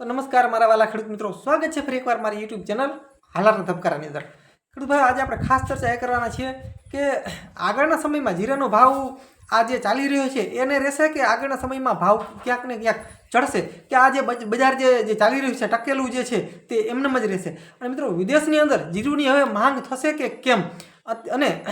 તો નમસ્કાર મારા વાલા ખેડૂત મિત્રો. સ્વાગત છે ફરી એકવાર મારી યુટ્યુબ ચેનલ હાલારના ધબકારાની અંદર. ખેડૂતભાઈ આજે આપણે ખાસ ચર્ચા એ કરવાના છીએ કે આગળના સમયમાં જીરાનો ભાવ આ જે ચાલી રહ્યો છે, એને રહેશે કે આગળના સમયમાં ભાવ ક્યાંક ને ક્યાંક ચડશે? કે આ જે બજ- બજાર જે ચાલી રહ્યું છે, ટકેલું જે છે, તે એમનેમ જ રહેશે? અને મિત્રો, વિદેશની અંદર જીરુની હવે માંગ થશે કે કેમ? અને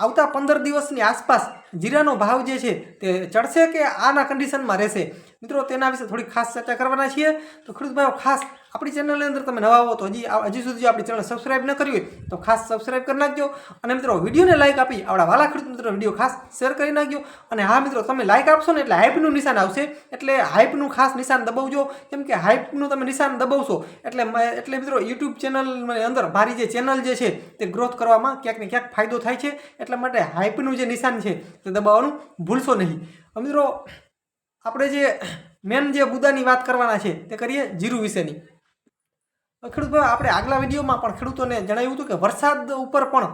આવતા પંદર દિવસની આસપાસ જીરાનો ભાવ જે છે તે ચડશે કે આના કન્ડિશનમાં રહેશે? મિત્રો, તેના વિશે થોડી ખાસ ચર્ચા કરવાના છીએ. તો ખેડૂત ખાસ આપણી ચેનલની અંદર તમે નવા હો તો હજી હજી સુધી આપણી ચેનલ સબસ્ક્રાઈબ ન કરી હોય તો ખાસ સબસ્ક્રાઇબ કરી નાખજો. અને મિત્રો, વિડીયોને લાઇક આપી આપણા વાલા ખેડૂત મિત્રો વીડિયો ખાસ શેર કરી નાખજો. અને હા મિત્રો, તમે લાઇક આપશો ને એટલે હાઇપનું નિશાન આવશે. એટલે હાઇપનું ખાસ નિશાન દબાવજો. કેમ કે હાઇપનું તમે નિશાન દબાવશો એટલે એટલે મિત્રો યુટ્યુબ ચેનલની અંદર મારી જે ચેનલ જે છે તે ગ્રોથ કરવામાં ક્યાંક ને ક્યાંક ફાયદો થાય છે. એટલા માટે હાઇપનું જે નિશાન છે તે દબાવવાનું ભૂલશો નહીં. મિત્રો, આપણે જે મેન જે મુદ્દાની વાત કરવાના છે, તે કરીએ જીરું વિશેની. ખેડૂત આપણે આગલા વિડીયોમાં પણ ખેડૂતોને જણાવ્યું હતું કે વરસાદ ઉપર પણ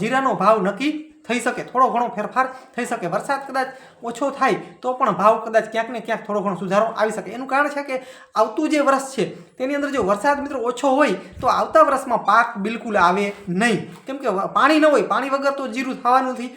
જીરાનો ભાવ નક્કી થઈ શકે. થોડો ઘણો ફેરફાર થઈ શકે. વરસાદ કદાચ ઓછો થાય તો પણ ભાવ કદાચ ક્યાંક ને ક્યાંક થોડો ઘણો સુધારો આવી શકે. એનું કારણ છે કે આવતું જે વર્ષ છે, તેની અંદર જો વરસાદ મિત્રો ઓછો હોય તો આવતા વર્ષમાં પાક બિલકુલ આવે નહીં. કેમ કે પાણી ન હોય. પાણી વગર તો જીરું થવાનું નથી.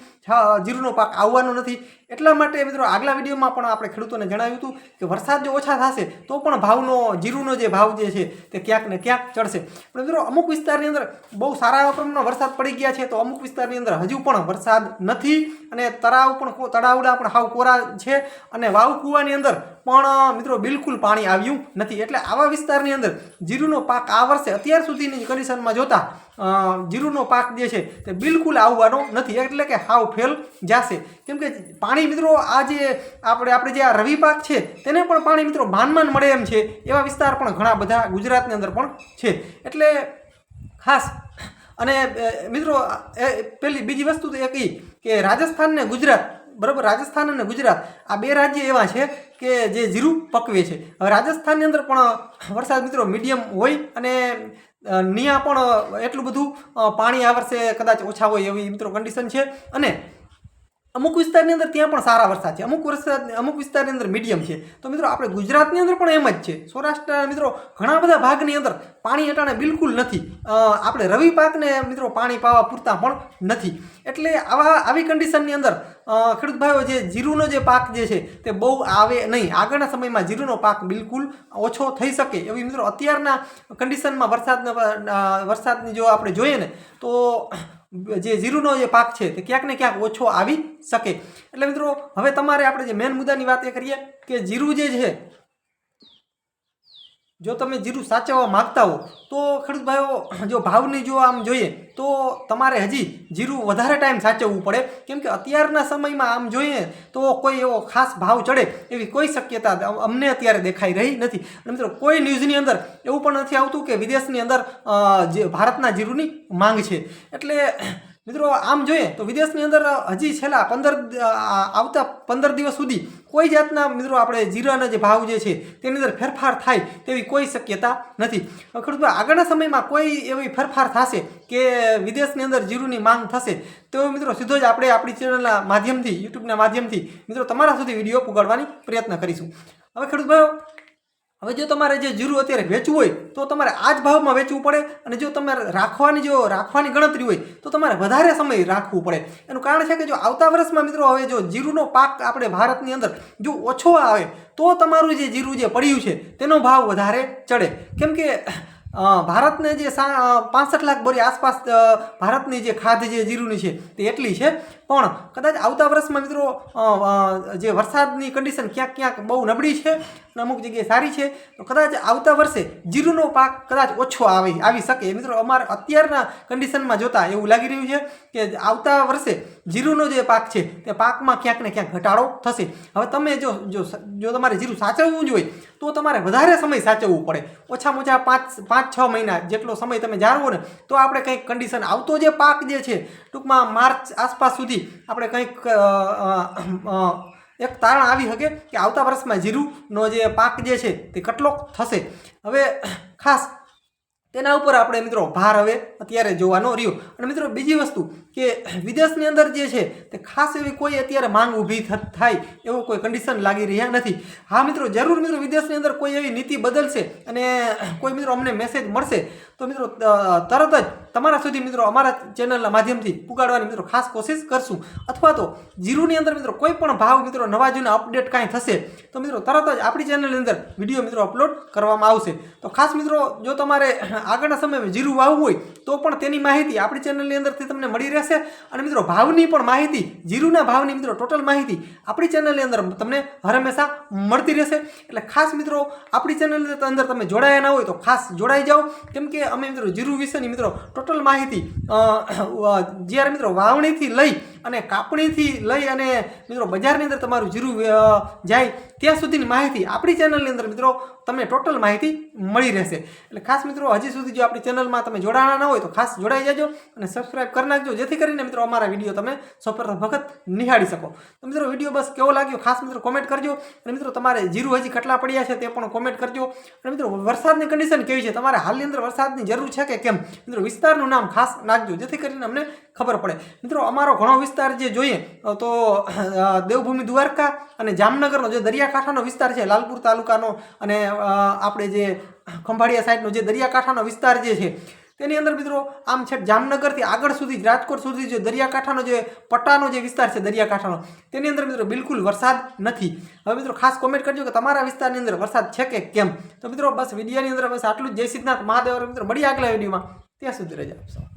જીરુંનો પાક આવવાનો નથી. એટલા માટે મિત્રો આગલા વિડીયોમાં પણ આપણે ખેડૂતોને જણાવ્યું હતું કે વરસાદ જો ઓછા થશે, તો પણ ભાવનો, જીરુનો જે ભાવ જે છે તે ક્યાંક ને ક્યાંક ચડશે. પણ મિત્રો અમુક વિસ્તારની અંદર બહુ સારા પ્રમાણમાં વરસાદ પડી ગયા છે, તો અમુક વિસ્તારની અંદર હજુ પણ વરસાદ નથી અને તળાવ પણ તળાવડા પણ હાવ કોરા છે અને વાવ કૂવાની અંદર પણ મિત્રો બિલકુલ પાણી આવ્યું નથી. એટલે આવા વિસ્તારની અંદર જીરુનો પાક આ વર્ષે અત્યાર સુધીની કન્ડિશનમાં જોતા જીરુનો પાક જે છે તે બિલકુલ આવવાનો નથી. એટલે કે હાવ ફેલ જશે. કેમ કે પાણી મિત્રો આ જે આપણે આપણે જે આ રવિ પાક છે તેને પણ પાણી મિત્રો માનમાન મળે એમ છે. એવા વિસ્તાર પણ ઘણા બધા ગુજરાતની અંદર પણ છે. એટલે ખાસ અને મિત્રો એ પેલી બીજી વસ્તુ તો એક ઈ કે રાજસ્થાન ને ગુજરાત બરાબર, રાજસ્થાન અને ગુજરાત આ બે રાજ્ય એવા છે કે જે જીરું પકવે છે. હવે રાજસ્થાનની અંદર પણ વરસાદ મિત્રો મીડિયમ હોય અને નિયા પણ એટલું બધું પાણી આ વર્ષે કદાચ ઓછા હોય એવી મિત્રો કન્ડિશન છે. અને અમુક વિસ્તારની અંદર ત્યાં પણ સારા વરસાદ છે. અમુક વરસાદ, અમુક વિસ્તારની અંદર મીડિયમ છે. તો મિત્રો, આપણે ગુજરાતની અંદર પણ એમ જ છે. સૌરાષ્ટ્રના મિત્રો, ઘણા બધા ભાગની અંદર પાણી હટાણે બિલકુલ નથી. આપણે રવિ પાકને, મિત્રો, પાણી પાવા પૂરતા પણ નથી. એટલે આવા, આવી કન્ડિશનની અંદર ખેડૂત ભાઈઓ જે જીરુનો જે પાક જે છે, તે બહુ આવે નહીં. આગળના સમયમાં જીરુનો પાક બિલકુલ ઓછો થઈ શકે. એવી મિત્રો, અત્યારના કન્ડિશનમાં વરસાદના વરસાદની જો આપણે જોઈએ ને, તો જે જીરુનો જે પાક છે તે ક્યાંક ને ક્યાંક ઓછો આવી શકે. એટલે મિત્રો, હવે તમારે આપણે જે મેન મુદ્દાની વાત એ કરીએ કે જીરું જે છે જો તમે જીરું સાચવવા માગતા હો, તો ખેડૂત જો ભાવની જો આમ જોઈએ, તો તમારે હજી જીરું વધારે ટાઈમ સાચવવું પડે. કેમ કે અત્યારના સમયમાં આમ જોઈએ, તો કોઈ એવો ખાસ ભાવ ચડે એવી કોઈ શક્યતા અમને અત્યારે દેખાઈ રહી નથી. અને મિત્રો, કોઈ ન્યૂઝની અંદર એવું પણ નથી આવતું કે વિદેશની અંદર જે ભારતના જીરુની માંગ છે. એટલે મિત્રો, આમ જોઈએ તો વિદેશની અંદર હજી છેલ્લા પંદર આવતા પંદર દિવસ સુધી કોઈ જાતના મિત્રો આપણે જીરાના જે ભાવ જે છે તેની અંદર ફેરફાર થાય તેવી કોઈ શક્યતા નથી. ખેડૂતભાઈ આગળના સમયમાં કોઈ એવી ફેરફાર થશે કે વિદેશની અંદર જીરુની માંગ થશે? તો મિત્રો, સીધો જ આપણે આપણી ચેનલના માધ્યમથી, યુટ્યુબના માધ્યમથી મિત્રો તમારા સુધી વીડિયો પુગાડવાની પ્રયત્ન કરીશું. હવે ખેડૂત ભાઈઓ હવે જો તમારે જે જીરું અત્યારે વેચવું હોય, તો તમારે આ જ ભાવમાં વેચવું પડે અને જો તમારે રાખવાની જો રાખવાની ગણતરી હોય, તો તમારે વધારે સમય રાખવું પડે. એનું કારણ છે કે જો આવતા વર્ષમાં મિત્રો હવે જો જીરુનો પાક આપણે ભારતની અંદર જો ઓછો આવે, તો તમારું જે જીરું જે પડ્યું છે, તેનો ભાવ વધારે ચડે. કેમ કે ભારતને જે પાસઠ લાખ બોરી આસપાસ ભારતની જે ખાધ જે જીરુની છે તે એટલી છે. પણ કદાચ આવતા વર્ષમાં મિત્રો જે વરસાદની કન્ડિશન ક્યાંક ક્યાંક બહુ નબળી છે અને અમુક જગ્યાએ સારી છે, તો કદાચ આવતા વર્ષે જીરુનો પાક કદાચ ઓછો આવી આવી શકે. મિત્રો અમારે અત્યારના કન્ડિશનમાં જોતા એવું લાગી રહ્યું છે કે આવતા વર્ષે જીરુનો જે પાક છે તે પાકમાં ક્યાંક ને ક્યાંક ઘટાડો થશે. હવે તમે જો જો તમારે જીરું સાચવવું જ હોય તો તમારે વધારે સમય સાચવવું પડે. ઓછામાં ઓછા પાંચ પાંચ, છ મહિના જેટલો સમય તમે જાળવો ને, તો આપણે કંઈક કન્ડિશન આવતો જે પાક જે છે, ટૂંકમાં માર્ચ આસપાસ સુધી આપણે કંઈક એક તારણ આવી શકે કે આવતા વર્ષમાં જીરુનો જે પાક જે છે તે કેટલોક થશે. હવે ખાસ તેના ઉપર આપણે મિત્રો ભાર હવે અત્યારે જોવાનો રહ્યો. અને મિત્રો બીજી વસ્તુ કે વિદેશની અંદર જે છે તે ખાસ એવી કોઈ અત્યારે માંગ ઊભી થાય એવો કોઈ કન્ડિશન લાગી રહ્યા નથી. હા મિત્રો, જરૂર મિત્રો વિદેશની અંદર કોઈ એવી નીતિ બદલશે અને કોઈ મિત્રો અમને મેસેજ મળશે, તો મિત્રો તરત જ તમારા સુધી મિત્રો અમારા ચેનલના માધ્યમથી પુગાડવાની મિત્રો ખાસ કોશિશ કરશું. અથવા તો જીરુની અંદર મિત્રો કોઈ પણ ભાવ મિત્રો નવા જૂના અપડેટ કાંઈ થશે, તો મિત્રો તરત જ આપણી ચેનલની અંદર વીડિયો મિત્રો અપલોડ કરવામાં આવશે. તો ખાસ મિત્રો જો તમારે આગળના સમયમાં જીરું વાવવું હોય, તો પણ તેની માહિતી આપણી ચેનલની અંદરથી તમને મળી રહેશે. અને મિત્રો ભાવની પણ માહિતી, જીરુના ભાવની મિત્રો ટોટલ માહિતી આપણી ચેનલની અંદર તમને હર હંમેશા મળતી રહેશે. એટલે ખાસ મિત્રો આપણી ચેનલની અંદર તમે જોડાયા ના હોય તો ખાસ જોડાઈ જાઓ. કેમ કે અમે મિત્રો જીરુ વિશેની મિત્રો ટોટલ માહિતી જે મિત્રો વાવણીથી લઈ અને કાપણીથી લઈ અને મિત્રો બજારની અંદર તમારું જીરું જાય ત્યાં સુધીની માહિતી આપણી ચેનલની અંદર મિત્રો તમને ટોટલ માહિતી મળી રહેશે. એટલે ખાસ મિત્રો હજી સુધી જો આપણી ચેનલમાં તમે જોડાણા ના હોય તો ખાસ જોડાઈ જાજો અને સબસ્ક્રાઈબ કરી નાખજો, જેથી કરીને મિત્રો અમારા વીડિયો તમે સૌપ્રથમ વખત નિહાળી શકો. તો મિત્રો વીડિયો બસ કેવો લાગ્યો ખાસ મિત્રો કોમેન્ટ કરજો. અને મિત્રો તમારે જીરું હજી કેટલા પડ્યા છે તે પણ કોમેન્ટ કરજો. અને મિત્રો વરસાદની કન્ડિશન કેવી છે? તમારે હાલની અંદર વરસાદની જરૂર છે કે કેમ? મિત્રો વિસ્તારનું નામ ખાસ નાખજો, જેથી કરીને અમને ખબર પડે. મિત્રો, અમારો ઘણો વિસ્તાર જે જોઈએ તો દેવભૂમિ દ્વારકા અને જામનગરનો જે દરિયાકાંઠાનો વિસ્તાર છે, લાલપુર તાલુકાનો અને આપણે જે ખંભાળિયા સાઈડનો જે દરિયાકાંઠાનો વિસ્તાર જે છે, તેની અંદર મિત્રો, આમ છે જામનગરથી આગળ સુધી રાજકોટ સુધી જે દરિયાકાંઠાનો જે પટ્ટાનો જે વિસ્તાર છે, દરિયાકાંઠાનો, તેની અંદર મિત્રો બિલકુલ વરસાદ નથી. હવે મિત્રો, ખાસ કોમેન્ટ કરજો કે તમારા વિસ્તારની અંદર વરસાદ છે કે કેમ? તો મિત્રો, બસ વિડીયોની અંદર બસ આટલું જ. જય સિદ્ધનાથ મહાદેવ. મિત્રો મળી આગલા વિડીયોમાં. ત્યાં સુધી રજા આપશો.